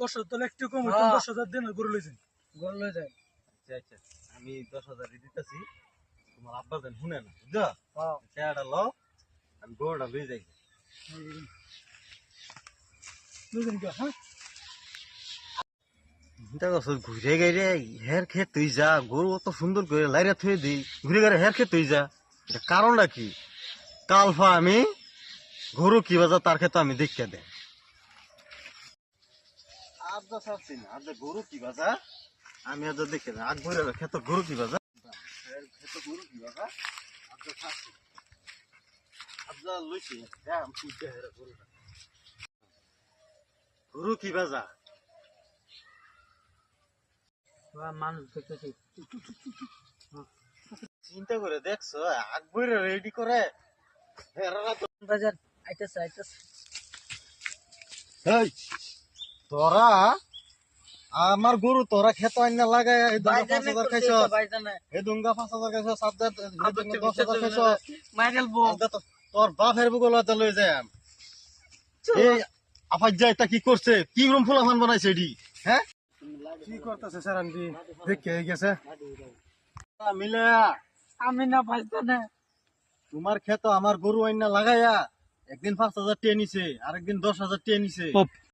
দশ হাজার তাহলে একটু কম হ্যাঁ। দশ হাজার দেন গরু লইছেন গরু লই যায় আচ্ছা আচ্ছা আমি দশ হাজার দিতেছি। তোমার আব্বা যেন শুনে না বুঝছ? হ্যাঁ। টাকাটা লও আমি গরুটা লই যাই। হ্যাঁ? ঘুরে গেলে হের খেত তুই যা গরু অত সুন্দর করে লাইরা থুয়ে দিই ঘুরে গেলে হের খেত তুই যা। এটা কারণটা কি? কালফা আমি গরু কি বাজা তার ক্ষেত্রে আমি দেখতে দেয় আর ছাড়ছি না আর গরু কি বাজা? আমি যা দেখে না আগ ঘুরে ক্ষেত গরু কি বাজা? গরু কি বাজা? আর ছাড়ছি আর লইছি হ্যাঁ আমি তুই গরু কি বাজা? মানুষ দেখতেছি। চিন্তা করে দেখছ আকবরে রেডি করে বাজার আইতেছে আইতেছে। এই তোরা? আমার গরু তোরা খেত আইনা লাগায় এই দুঙ্গা পাঁচ হাজার খাইছ। এই দুঙ্গা পাঁচ হাজার খাইছ সাত হাজার দশ খাইছ। তোর বাপের বুকল হাতে যায় এই আফাজ যায় তা কি করছে? কি রুম ফুলাফান বানাইছে এডি হ্যাঁ? কি করতেছে স্যার আমি দেখে গেছে। মিলে। আমি না বাইজানে তোমার ক্ষেত আমার গরু আইনা লাগাইয়া। একদিন পাঁচ হাজার টিয়ে নিছে আরেকদিন দশ হাজার টিয়ে নিছে।